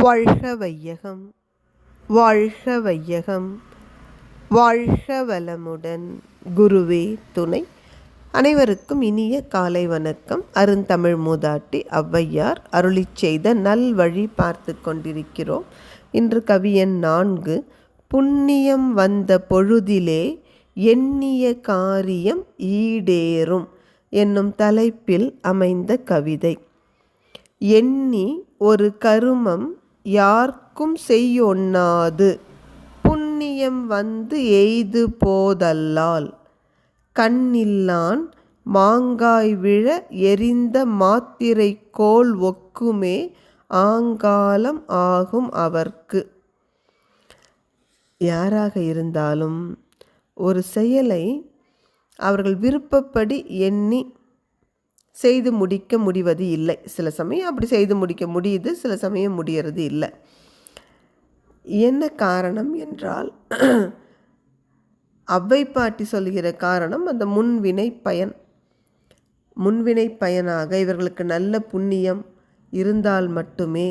வாழ்க வையகம் வாழ்க வையகம் வாழ்க வளமுடன் குருவே துணை. அனைவருக்கும் இனிய காலை வணக்கம். அருந்தமிழ் மூதாட்டி ஔவையார் அருளிச் செய்த நல்வழி பார்த்து கொண்டிருக்கிறோம். இன்று கவியன் நான்கு. புண்ணியம் வந்த பொழுதிலே எண்ணிய காரியம் ஈடேறும் என்னும் தலைப்பில் அமைந்த கவிதை. எண்ணி ஒரு கருமம் யார்க்கும் செய்யொண்ணாது. புண்ணியம் வந்து எய்து போதல்லால். கண்ணில்லான் மாங்காய் விழ எரிந்த மாத்திரை கோல் ஒக்குமே ஆங்காலம் ஆகும் அவர்க்கு. யாராக இருந்தாலும் ஒரு செயலை அவர்கள் விருப்பப்படி எண்ணி செய்து முடிக்க முடிவது இல்லை. சில சமயம் அப்படி செய்து முடிக்க முடியுது சில சமயம் முடியறது இல்லை. என்ன காரணம் என்றால் அவ்வை பாட்டி சொல்கிற காரணம் அந்த முன்வினை பயன். முன்வினை பயனாக இவர்களுக்கு நல்ல புண்ணியம் இருந்தால் மட்டுமே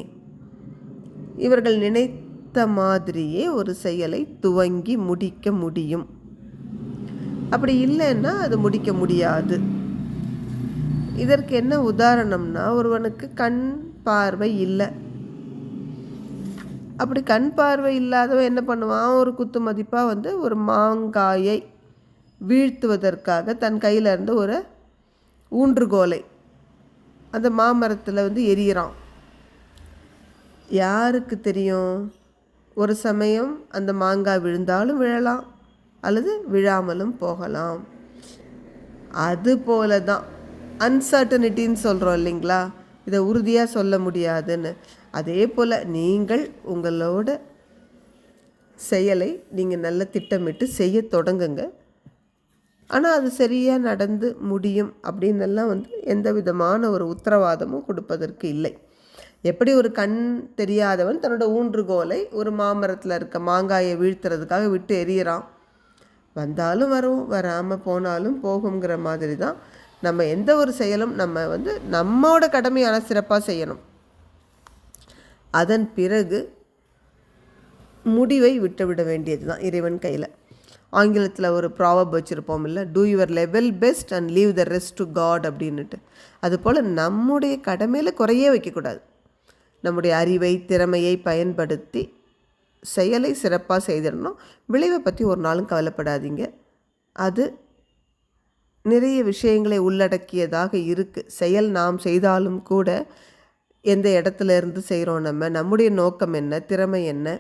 இவர்கள் நினைத்த மாதிரியே ஒரு செயலை துவங்கி முடிக்க முடியும். அப்படி இல்லைன்னா அது முடிக்க முடியாது. இதற்கு என்ன உதாரணம்னா ஒருவனுக்கு கண் பார்வை இல்லை. அப்படி கண் பார்வை இல்லாதவன் என்ன பண்ணுவான்? ஒரு குத்து மதிப்பாக வந்து ஒரு மாங்காயை வீழ்த்துவதற்காக தன் கையில் இருந்து ஒரு ஊன்றுகோலை அந்த மாமரத்தில் வந்து எரியிறான் யாருக்கு தெரியும்? ஒரு சமயம் அந்த மாங்காய் விழுந்தாலும் விழலாம் அல்லது விழாமலும் போகலாம். அது போல தான் அன்சர்டனிட்டின்னு சொல்கிறோம் இல்லைங்களா? இதை உறுதியாக சொல்ல முடியாதுன்னு. அதே போல் நீங்கள் உங்களோட செயலை நீங்கள் நல்ல திட்டமிட்டு செய்ய தொடங்குங்க. ஆனால் அது சரியாக நடந்து முடியும் அப்படின்னெல்லாம் வந்து எந்த விதமான ஒரு உத்தரவாதமும் கொடுப்பதற்கு இல்லை. எப்படி ஒரு கண் தெரியாதவன் தன்னோட ஊன்றுகோலை ஒரு மாமரத்தில் இருக்க மாங்காயை வீழ்த்துறதுக்காக விட்டு எரியறான் வந்தாலும் வரும் வராமல் போனாலும் போகுங்கிற மாதிரி தான் நம்ம எந்த ஒரு செயலும் நம்ம வந்து நம்மோட கடமையான சிறப்பாக செய்யணும். அதன் பிறகு முடிவை விட்டுவிட வேண்டியது தான் இறைவன் கையில். ஆங்கிலத்தில் ஒரு ப்ராவப் வச்சுருப்போம் இல்லை do your level best and leave the rest to God அப்படின்னுட்டு. அதுபோல் நம்முடைய கடமையில் குறையே வைக்கக்கூடாது. நம்முடைய அறிவை திறமையை பயன்படுத்தி செயலை சிறப்பாக செய்திடணும். விளைவை பற்றி ஒரு நாளும் கவலைப்படாதீங்க. அது நிறைய விஷயங்களை உள்ளடக்கியதாக இருக்குது செயல் நாம் செய்தாலும் கூட எந்த இடத்துல இருந்து செய்கிறோம் நம்ம? நம்முடைய நோக்கம் என்ன? திறமை என்ன?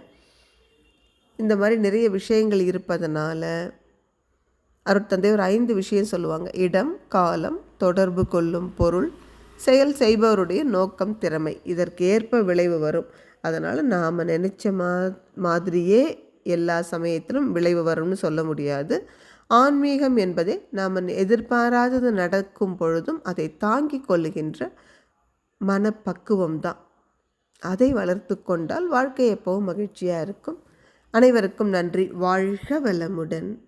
இந்த மாதிரி நிறைய விஷயங்கள் இருப்பதனால அருட்தந்தை ஒரு ஐந்து விஷயம் சொல்லுவாங்க. இடம் காலம் தொடர்பு கொள்ளும் பொருள் செயல் செய்பவருடைய நோக்கம் திறமை. இதற்கு ஏற்ப விளைவு வரும். அதனால் நாம் நினச்ச மா மாதிரியே எல்லா சமயத்திலும் விளைவு வரும்னு சொல்ல முடியாது. ஆன்மீகம் என்பதே நாம் எதிர்பாராதது நடக்கும் பொழுதும் அதை தாங்கிக் கொள்ளுகின்ற மனப்பக்குவம்தான். அதை வளர்த்து கொண்டால் வாழ்க்கை எப்போவும் மகிழ்ச்சியாக இருக்கும். அனைவருக்கும் நன்றி. வாழ்க வளமுடன்.